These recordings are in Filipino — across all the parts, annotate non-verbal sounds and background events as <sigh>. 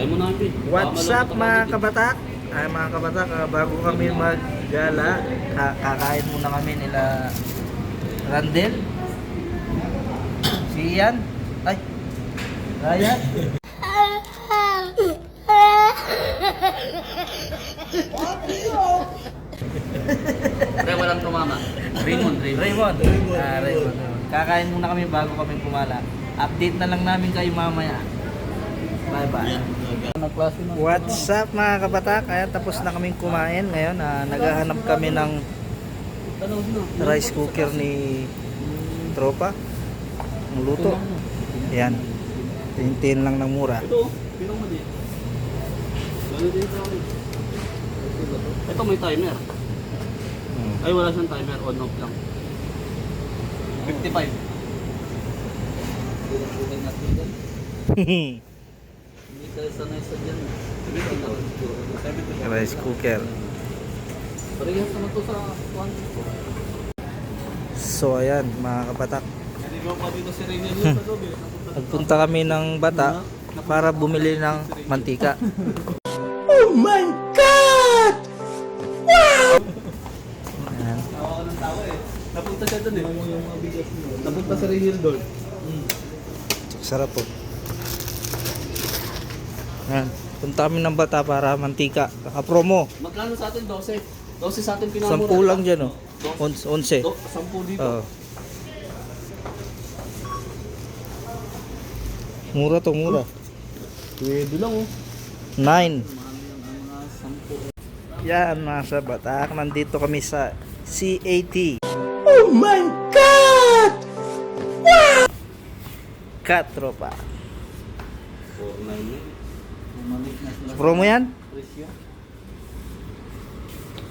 Kain mo na, Pi. What's up mga kabatak? Ay mga kabatak, ah, bago kami maggala, ka- kakain muna kami nila Randel. Si Ian. Ay. Ryan. Pre, walang tumama. Raymond, Raymond. Raymond. Ah, Raymond. Kakain muna kami bago kami kumala. Update na lang namin kayo mamaya. Bye bye. Anong klase na? What's up mga kabatak? Ayan, tapos na kaming kumain. Ngayon, ah, naghahanap kami ng rice cooker ni Tropa. Ang luto. Yan. Tintin lang ng mura. Ito, ito. Ito may timer. Hmm. Ay, wala siyang timer. On off lang. 55. Hindi <laughs> tayo sanay sa dyan. Rice cooker. Sa. So ayan mga kabatak. Naligaw pa dito si Raynel sa gabi. Nagpunta kami ng bata para bumili ng mantika. <laughs> Ayan. Tawa ko ng tawa eh. Napunta siya doon eh. Napunta si Raynel doon. Sarap po. Ayan. Punta kami ng bata para mantika. Naka-promo. Magkano sa atin? 12. 12 sa atin pinamura. Sampu lang dyan oh. Ons- Onse. Do, 10 dito. Oo. Mura to, mura. Pwede lang oh. Nine. Mahal yan ang mga 10. Yan sa Batak, nandito kami sa CAT. Oh my God! Wow! Kat, tropa. 499. Bumalik na sila. Promo yan? Presyo.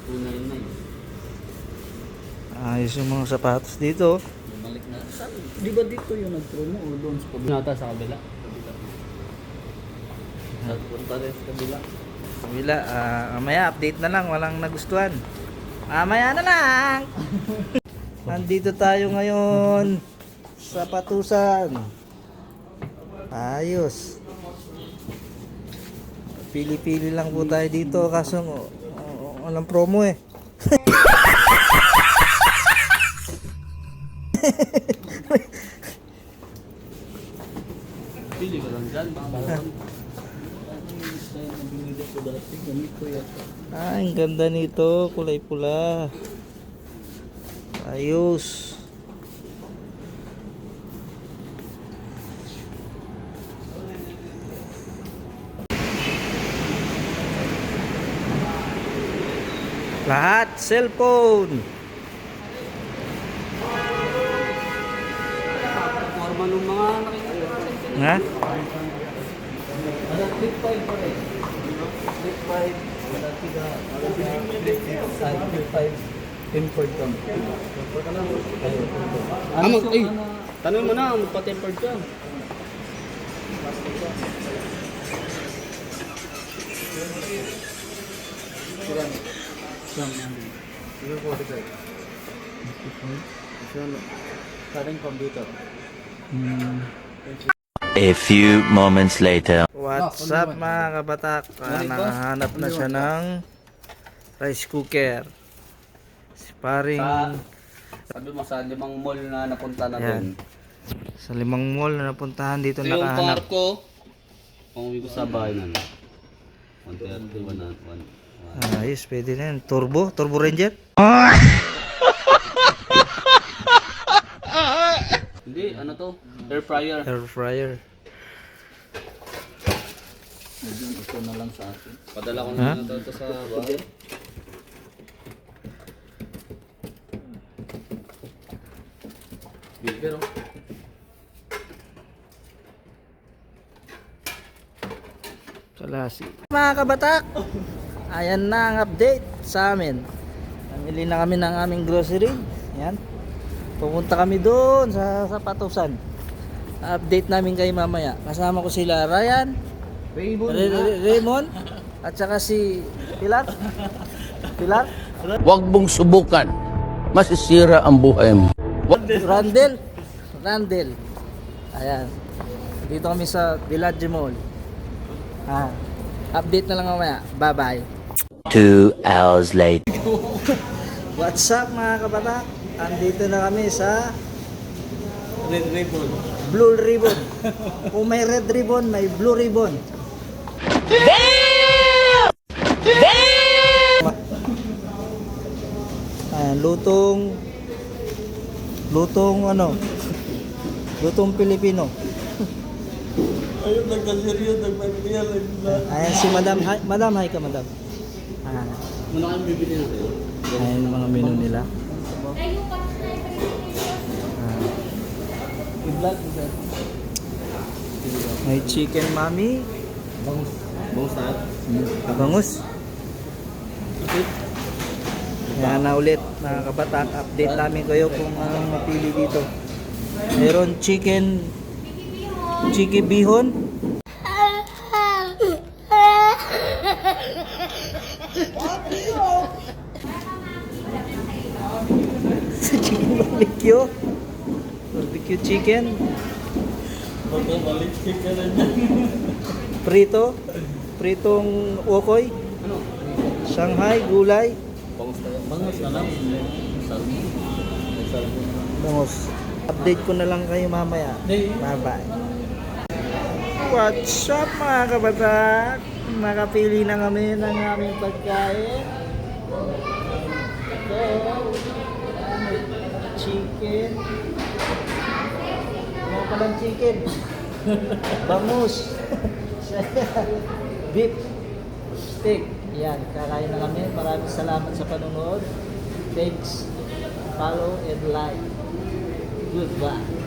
299. Ayos yung mga sapatos dito. Bumalik na. Saan? Di ba dito yung nag-promo o doon sa kabila? Nata sa kabila. Kabila. Sa punta rin sa kabila. Wala, ah, mamaya update na lang, walang nagustuhan. Mamaya na lang! <laughs> Nandito tayo ngayon sa Patusan. Ayos. Pili-pili lang po tayo dito kaso walang promo eh. Pili ka lang dyan. Ko yata. Ah, ang ganda nito, kulay pula. Ayos. Lahat cellphone. Forma ng mga nakikita. Ha? Ada flip 5 pa rin. Flip 5. Wala tiga. Wala tiga. Flip 5. Flip 5. Tempered ka. Mag, ay, tanong mo na, magpa-tempered ka. Karing computer. A few moments later. What's up mga kabatak? Ah, nakahanap na siya ng rice cooker. Si paring Sa, sabi mo sa limang mall na napunta na doon. sa limang mall na napuntahan dito Ito yung nakahanap. parko. Kung uwi ko sa bahay na. 130, 100, 1. Ayos, pwede na yan. Turbo? Turbo Ranger? Hindi, ano to? Air fryer. Air fryer. Medyo ito na lang sa akin. Padala ko na ito, ito sa bahay. Bigger oh. Kalasi. Mga kabatak, ayan na ang update sa amin. Namili na kami ng aming grocery. Yan. Pupunta kami doon sa, sa Patusan. Update namin kay mamaya. Kasama ko sila Ryan, Rainbow Re- Re- Raymond, at saka si Pilar. Pilar? Huwag mong subukan. Masisira ang buhay mo. Randel. Randel. Ayan. Dito kami sa Village Mall. Ah, update na lang mamaya. Bye-bye. Two hours later. What's up mga kabatak? Andito na kami sa Red ribbon. Blue Ribbon. Kung may red ribbon, may blue ribbon. Ayan, lutong lutong ano? Lutong Pilipino. Ayun, nagka-serious, nagpa-real. Ayan si Madam. Hi, Madam, hi ka Madam. Ano kang bibili natin? ayan ang mga menu nila. Sir. may chicken mami. Bangus. Bangus na. Bangus. Yan na ulit mga kabatak. Update namin kayo kung anong mapili dito. Meron chicken chicken bihon. Chicken barbecue. Barbecue chicken. Na. Prito. Pritong okoy. Ano? Shanghai gulay. Bangus na. Lang. Bangos. Update ko na lang kayo mamaya. Bye-bye. What's up mga kabatak? Makapili na kami ng aming pagkain. Ito. Chicken. Ano pa lang chicken? <laughs> Bangus. <laughs> Beef. Steak. Yan, kakain na kami. Maraming salamat sa panonood. Thanks. Follow and like. Goodbye.